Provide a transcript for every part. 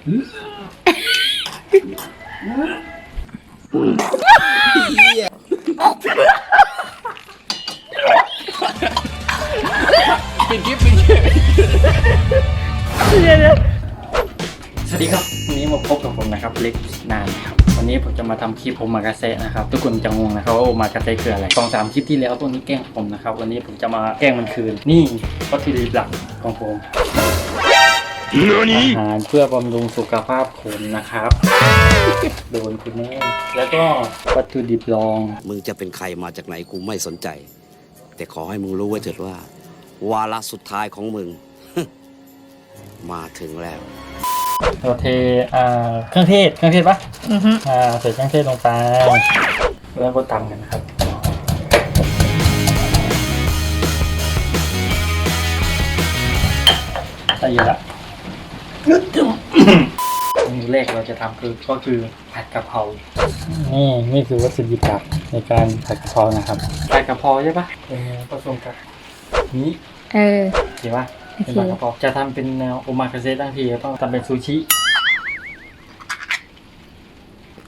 ปิดคลิปปิดคลิปสวัสดีครับวันนี้มาพบกับผมนะครับเล็กนานครับวันนี้ผมจะมาทำคลิปโอมากาเซะนะครับทุกคนจะงงนะครับว่าโอมากาเซะคืออะไรสองสามคลิปที่แล้วพวกนี้แกล้งผมนะครับวันนี้ผมจะมาแกล้งมันคืน นี่วัตถุดิบหลักของผม อาหารเพื่อบำรุงสุขภาพคนนะครับ โดนคุณแม่แล้วก็วัตถุดิบรอง มึงจะเป็นใครมาจากไหนกูไม่สนใจ แต่ขอให้มึงรู้ไว้เถิดว่า วาระสุดท้ายของมึง มาถึงแล้วเราเทอ่าเครื่องเทศเครื่องเทศปะอือฮึอ่าใส่เครื่องเทศลงไปแล้วก็ตำกันนะครับใส่เยอะละ เมนูแรกเราจะทำคือก็คือผัดกะเพรานี่นี่คือวัตถุดิบหลักในการผัดกะเพรานะครับผัดกะเพราใช่ปะเป็นผสมกับนี้เออเห็นปะเป็นโอเคผัดกะเพราจะทำเป็นแนวโอมากาเซตั้งทีต้องทำเป็นซูชิ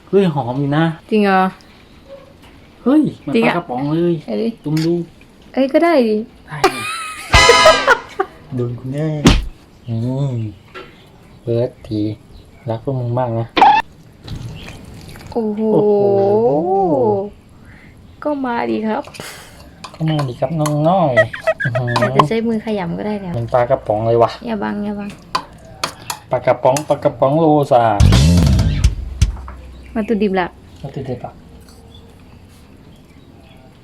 เฮ้ยหอมอยู่นะ จริงเหรอเฮ้ยมันจริงปอะลากระป๋องเลยเอ้ยตุ้มดูเอ้ยก็ได้ดิได้เลยโดนคุณแน่อืม เบิร์ดทีรักพวกมึงมากนะ โอ้โห โอ้โห ก็มาดีครับก็มาดีครับน้องๆอื้อหือาจอจะใช้มือขยำก็ได้เนี่ยเป็นปลากระป๋องเลยว่ะอย่าบังอย่าบังปลากระป๋องปลากระป๋องโลซาวัตถุดิบหลักเราติดเด็ดปะ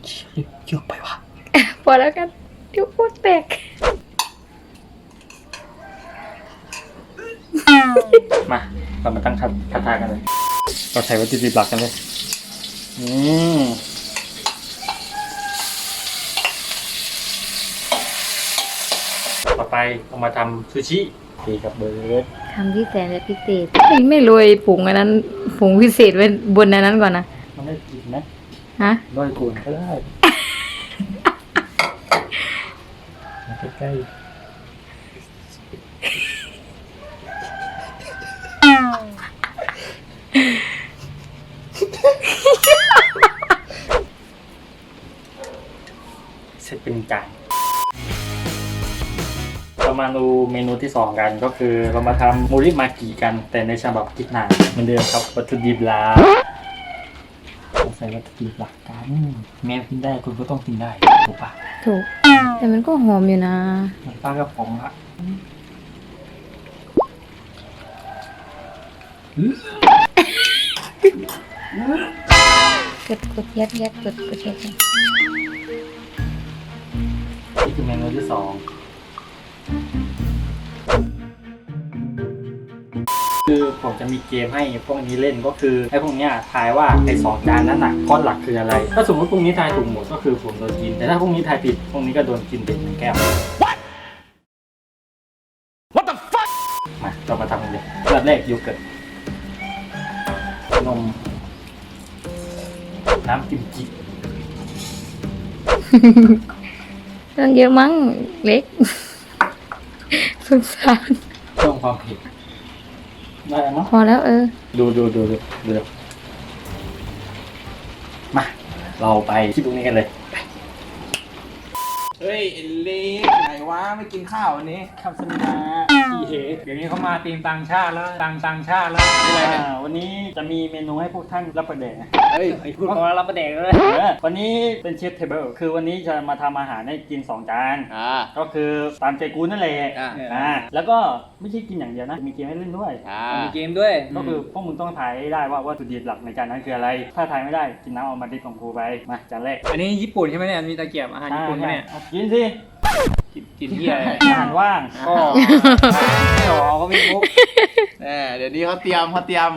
เชี่ยเยอะไปว่ะพอแล้วกันเดี๋ยวโคตรแตก มา เรามาตั้งกระทะกันเลย เราใส่วัตถุดิบหลักกันเลยอืมต่อไปเรามาทำซูชิดีกับเบิร์ดทำที่แสนจะพิเศษเฮ้ยไม่โรยผงอันนั้นผงพิเศษไว้บนอันนั้นก่อนนะมันได้กินนะฮะร้อยกูนก็ได้มาใกล้ๆ มาดูเมนูที่สองกันก็คือเรามาทำมูริมากิกันแต่ในฉบับคิดนานเหมือนเดิมครับวัตถุดิบลาเราใส่วัตถุดิบหลักกันแม่กินได้คุณก็ต้องกินได้ถูกปะถูก แต่มันก็หอมอยู่นะเหมันปลากระป๋องอะกดกดยัดยัดกดกดยัดยัดนี่คือเมนูที่สอง คือผมจะมีเกมให้พวกนี้เล่นก็คือให้พวกเนี้ยทายว่าไอ้สองจานนั้นน่ะก้อนหลักคืออะไร ถ้าสมมติพวกนี้ทายถูกหมดก็คือผมโดนกิน แต่ถ้าพวกนี้ทายผิดพวกนี้ก็โดนกินเป็นหนึ่งแก้ว What the fuck มาเรามาทำกันเลยอันดับแรกโยเกิร์ตนมน้ำกิมจิต้องเยอะมั้งเล็กสงสารเพิ่มความเผ็ด ได้แล้วมั้งพอแล้วเออ ดูดูดูดูดูดูมา เราไปที่ตรงนี้กันเลยเฮ้ยเอลลี่ไหนวะไม่กินข้าววันนี้คำสนาอี เฮเดี๋ยวนี้เขามาตีมต่างชาติแล้วต่างต่างชาติแล้วอ่าวันนี้จะมีเมนูให้พวกท่านรับประเดชนะเฮ้ยพูดของเรารับประเด็กเลยเออวันนี้เป็นเชฟเทเบิลคือวันนี้จะมาทำอาหารให้กิน 2 จาน อ่า ก็คือตามใจกูนั่นแหละอ่า อ่าแล้วก็ไม่ใช่กินอย่างเดียวนะมีเกมให้เล่นด้วย อ่า มีเกมด้วย ก็คือพวกมึงต้องทายให้ได้ว่าวัตถุดิบหลักในจานนั้นคืออะไร ถ้าทายไม่ได้กินน้ำเอามาดิบของครูไปมาจานแรกอันนี้ญี่ปุ่นใช่ไหมเนี่ยมีตะเกียบอาหารญี่ปุ่นไหมเนี่ย อ่ากินสิ กินกินที่อะไรอาหารว่างก็ไม่หรอก็ไม่มุกแน่เดี๋ยวนี้เขาเตรียมเขาเตรียม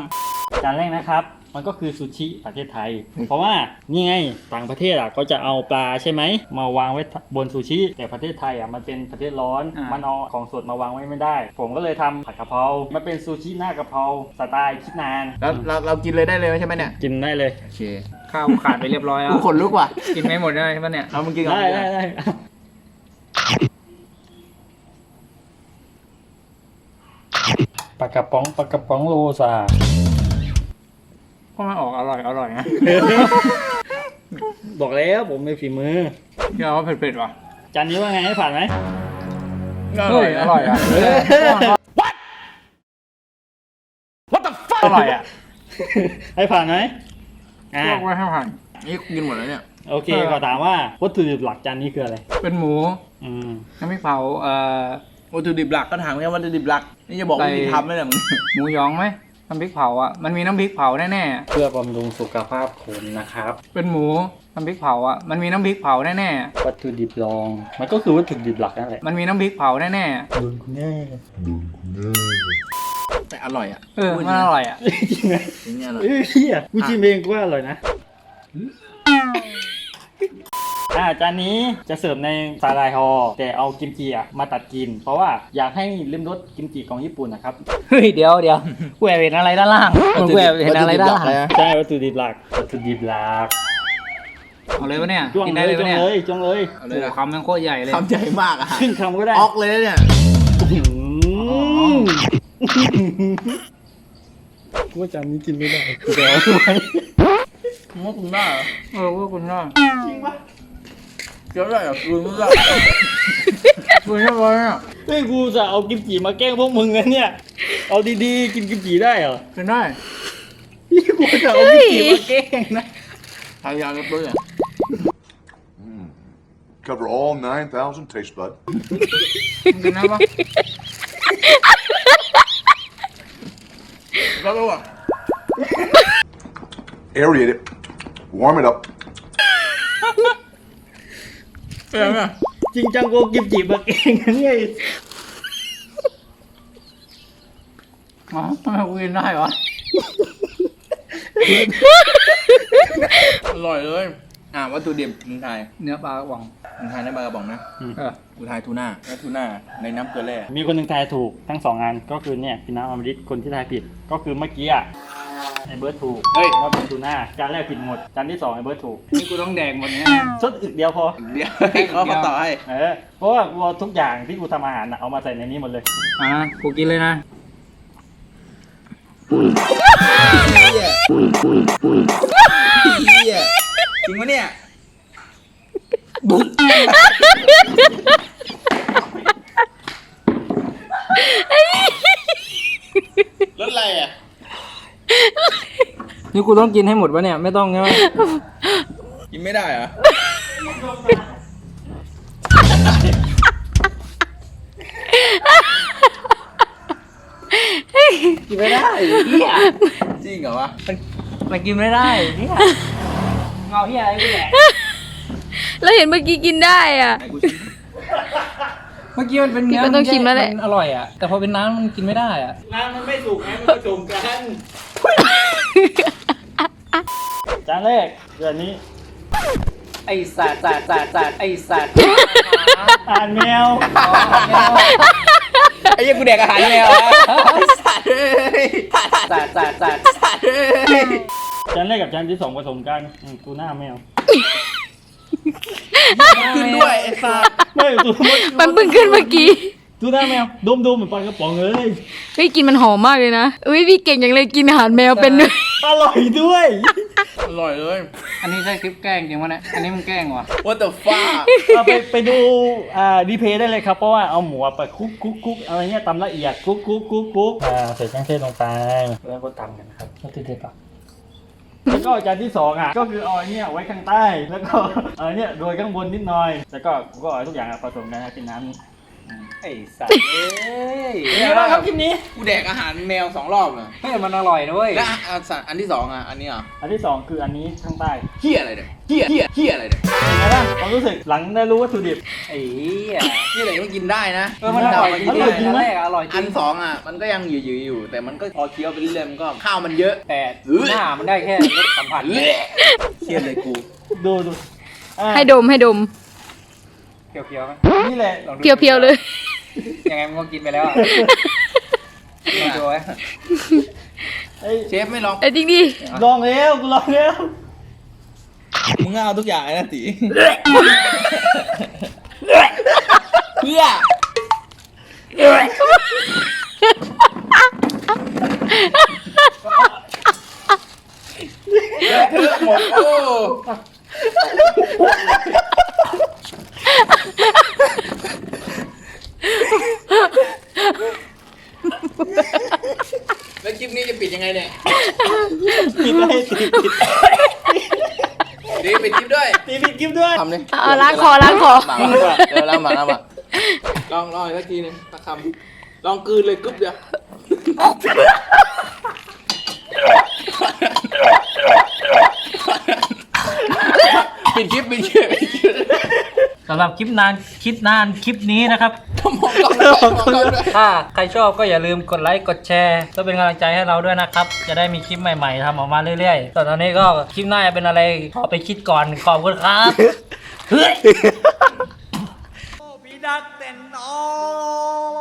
จานแรกนะครับ มันก็คือซูชิประเทศไทย เพราะว่านี่ไงต่างประเทศอะก็จะเอาปลาใช่ไหมมาวางไว้บนซูชิแต่ประเทศไทยอะมันเป็นประเทศร้อน มันเอาของสดมาวางไว้ไม่ได้ ผมก็เลยทำผัดกะเพรามันเป็นซูชิหน้ากะเพราสไตล์คิดนานแล้วเราเรากินเลยได้เลยใช่ไหมเนี่ยกินได้เลยโอเคข้าวขาดไปเรียบร้อยแล้กูวขนลุกว่ะกินไม่หมดได้ใช่ไหมเนี่ยเอามึงกินก่อนได้ได้ได้ป ปลากระป๋องปลากระป๋องโลซาก็มันออกอร่อยอร่อยนะบอกแล้วผมไม่ฝีมือที่เราว่าเผ็ดๆว่ะจานนี้ว่าไงให้ผ่านไหมเฮ้ยอร่อยอะอร่อยอะให้ผ่านไหมอ่าลวกไว้ให้ผ่านนี่กินหมดแล้วเนี่ยโอเคขอถามว่าวัตถุดิบหลักจานนี้คืออะไร เป็นหมู อืมน้ำพริกเผาเอ่อ วัตถุดิบหลักก็ถามแค่วัตถุดิบหลัก นี่จะบอกใส่วิธีทำไม่ได้มึงหมูหยองไหมน้ำพริกเผาอะมันมีน้ำพริกเผาแน่เพื่อบำรุงสุขภาพคนนะครับๆเป็นหมูน้ำพริกเผาอะมันมีน้ำพริกเผาแน่วัตถุดิบรอง มันก็คือวัตถุดิบหลักนั่นแหละๆมันมีน้ำพริกเผาแน่โดนคุณแน่แต่อร่อยอะๆเออมันอร่อยอะจริงไหมจริงเนี่ยอร่อยเอ้ยเฮียกูชิมเองก็ว่าอร่อยนะ อ่าจานนี้จะเสิร์ฟในสาลายฮอแต่เอากิมจิอะมาตัดกิน เพราะว่าอยากให้ลิ้มรสกิมจิของญี่ปุ่นนะครับเฮ้ยเดี๋ยวเดี๋ยวกูแอบเห็นอะไรด้านล่างกูแอบเห็นอะไรด้านล่างใช่วัตถุดิบหลักวัตถุดิบหลักเอาเลยปะเนี่ยจ้วงกินเลได้ยเลยจ้วปะงเนี่ยเลยจ้วงเลยเอาโอ้เลยโหนะคำแมันโคตรใหญ่เลยคำใหญ่มากอะครึ่งคำก็ได้ออกเลยนะเนี่ย อืมกูว่าจานนี้กินไม่ได้กูจะเอาไว้มึงว่าคุณได้เหรอเออว่าคุณน่า เกี่ยวได้เหรอคุณไม่ได้คุณน่าร้อยอะเฮ้ยกูจะเอากิมจิมาแกล้งพวกมึงนะเนี่ย เอาดีๆ กินกิมจิได้เหรอกินได้นี่กูจะเอากิมจิมาแกล้งนะทายากับตัวเนี่ย Cover all 9,000 taste buds. กินได้ปะแล้วก็ว่า Aerate it. Warm it up. เป็นไงจริงจังกูเอากิมจิมาแกล้งนะเนี่ยอ๋อทำไมกูกินได้วะอร่อยเลย อ่าวัตถุดิบมึงทายเนื้อปลากระป๋องมึงทายได้ปลากระป๋องนะเออกูทายทูน่าแล้วทูน่าในน้ำเกลือแร่มีคนหนึ่งทายถูกทั้งสองงานก็คือเนี่ยพี่น้ำอมฤตคนที่ทายผิดก็คือเมื่อกี้อะ ไอ้เบิร์ดถูกเฮ้ย ว่าเป็นทูน่าจานแรกผิดหมดจานที่สองไอ้เบิร์ดถูกนี่กูต้องแดกหมดเนี้ยนะชดอึกเดียวพอ เดี๋ยวให้เขามาต่อให้ เออ เพราะว่ากูเอาทุกอย่างที่กูทำอาหารน่ะเอามาใส่ในนี้หมดเลย อะกูกินเลยนะเฮียเฮียจริงปะเนี่ยรถอะไรอะ นี่กูต้องกินให้หมดวะเนี่ย ไม่ต้องใช่ไหมกินไม่ได้เหรอกินไม่ได้เฮียจริงเหรอวะมันกินไม่ได้เนี่ยเงาเฮียอะไรกูแดกแล้วเห็นเมื่อกี้กินได้อะไหนกูชิมเมื่อกี้มันเป็นเนื้มันต้องชิมแล้วแหละนอร่อยอะ แต่พอเป็นน้ำมันกินไม่ได้อะ น้ำมันไม่สุกไงมันผสมกัน จานแรกเดือนนี้ ไอสัตว์สัตว์สัตว์สัตว์ไอสัตว์อ่านแมวไอ้เหี้ยังกูแดกอาหารแมวอะไอ้สัตว์เอ้ยสัตว์สัตว์สัตว์สัตว์เอ้ยจานแรกกับจานที่สองผสมกันอืมตูน่าแมวขึ้นด้วยไอ้สัตว์ไม่ตูมันเพิ่งขึ้นเมื่อกี้ตูน่าแมวดมดมๆเหมือนปลากระป๋องเลยเฮ้ยกินมันหอมมากเลยนะอุ้ยพี่เก่งอย่างเลยกินอาหารแมวเป็นด้วยอร่อยด้วยอ ร่อยเลย อันนี้ใช่คลิปแกล้งจริงวะเนี่ย อันนี้มึงแกล้งวะ What the fuck เอาไปไปดูอ่าดีเพย์ได้เลยครับ เพราะว่าเอาหมูไปคลุกคลุกคลุกอะไรเงี้ยตำละเอียดคลุกคลุกคลุกคลุกอ่าใส่แป้งเทศลงไปแล้วก็ตำกันนะครับแล้วติดๆปะแล้วก็จานที่สองอะก็คือเอาอันเนี้ยไว้ข้างใต้แล้วก็เอาอันเนี้ยโรยข้างบนนิดหน่อยแล้วก็กูก็เอาทุกอย่างอะผสมกันให้เป็นน้ำนี้ ไอสัตว์เอ้ยเป็นไงบ้างครับคลิปนี้ กูแดกอาหารแมวสองรอบเลยเฮ้ยมันอร่อยนะเว้ยและอันสัตว์อันที่สองอะ อันนี้เหรอะอันที่สองคืออันนี้ข้างใต้เฮียอะไรเนี่ยเฮียเฮียเฮียอะไรเนี่ยเป็นไงบ้างความรู้สึกหลังได้รู้วัตถุดิบ ไอ้เหี้ยเฮียอะไรมันกินได้นะเออมันอร่อยจริงอร่อยจริงไหมอันแรกอะอร่อยจอัรินงสองอะ มันก็ยังหยืดๆอยู่ แต่มันก็พอเคี้ยวไปเรื่อยๆมันก็ข้าวมันเยอะ แต่หน้ามันได้แค่รสสัมผัสเละเฮียเลยกูดูดูอะให้ดมให้ดมเพียวๆไหมนี่แหละ ลองดูเพียวๆเลย ยังไงมันก็กินไปแล้วไม่ดูไว้เฮ้ชฟไม่ลอง เอ้จริงดิลองแล้วกูลองแล้วมึงเอาทุกอย่างนะตีเพื่อหมดโอ้ เลยปิดปิดดีปิดคลิปด้วยปิดปิดคลิปด้วย ทำเลยเอาล้างคอล้างคอ หมามาเดี๋ยวล้างหมาล้างหมาลองลองอีกสักทีหนึงสักคำลองกลืนเลยกึ๊บเดียวปิดคลิปปิดคลิปปิดคลิปสำหรับคลิปนานคลิปนานคลิปนี้นะครับมองกล้องด้วยมองกล้องด้วยถ้าใครชอบก็อย่าลืมกดไลค์กดแชร์เพื่อเป็นกำลังใจให้เราด้วยนะครับ จะได้มีคลิปใหม่ๆทำออกมาเรื่อยๆส่วนตอนนี้ก็คลิปหน้าจะเป็นอะไรขอไปคิดก่อนขอบคุณครับเฮ้ย พี่ดักแต่งน้อง